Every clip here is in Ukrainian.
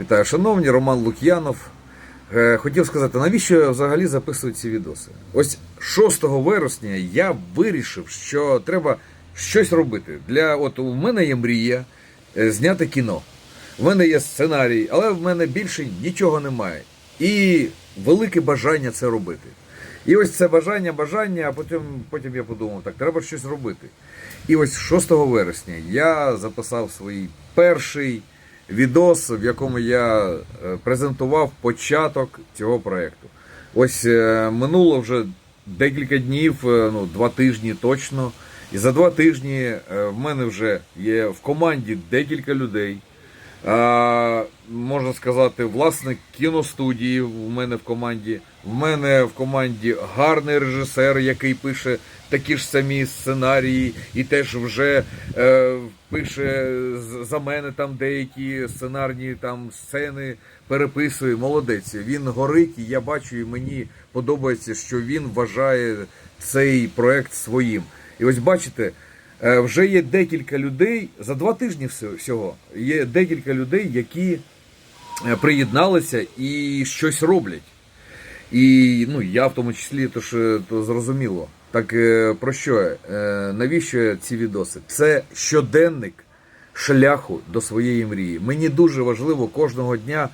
Вітаю, шановні, Роман Лук'янов. Е, Хотів сказати, навіщо я взагалі записують ці відоси? Ось 6 вересня я вирішив, що треба щось робити. Для от у мене є мрія е, зняти кіно. У мене є сценарій, але в мене більше нічого немає. І велике бажання це робити. І ось це бажання, бажання, а потім, потім я подумав, так, треба щось робити. І ось 6 вересня я записав свій перший відос, в якому я е, презентував початок цього проєкту. Ось е, минуло вже декілька днів, е, ну, два тижні точно. І за два тижні в мене вже є в команді декілька людей. Можна сказати, власник кіностудії в мене в команді. В мене в команді гарний режисер, який пише такі ж самі сценарії, і теж вже е, пише за мене там деякі сценарні там сцени переписує. Молодець. Він горить, і я бачу, і мені подобається, що він вважає цей проект своїм. І ось бачите. Е, Вже є декілька людей за два тижні всього-. Є декілька людей, які приєдналися і щось роблять. І ну, я в тому числі, то ж то зрозуміло. Так е, про що? Е, Навіщо ці відоси? Це щоденник шляху до своєї мрії. Мені дуже важливо кожного дня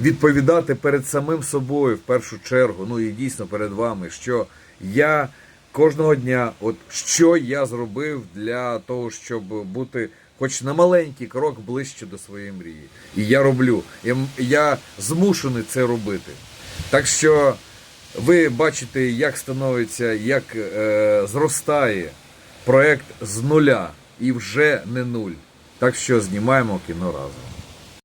відповідати перед самим собою в першу чергу, ну і дійсно перед вами, що я кожного дня, от що я зробив для того, щоб бути хоч на маленький крок ближче до своєї мрії. І я роблю. Я, я змушений це робити. Так що ви бачите, як становиться, як е, зростає проект з нуля і вже не нуль. Так що знімаємо кіно разом.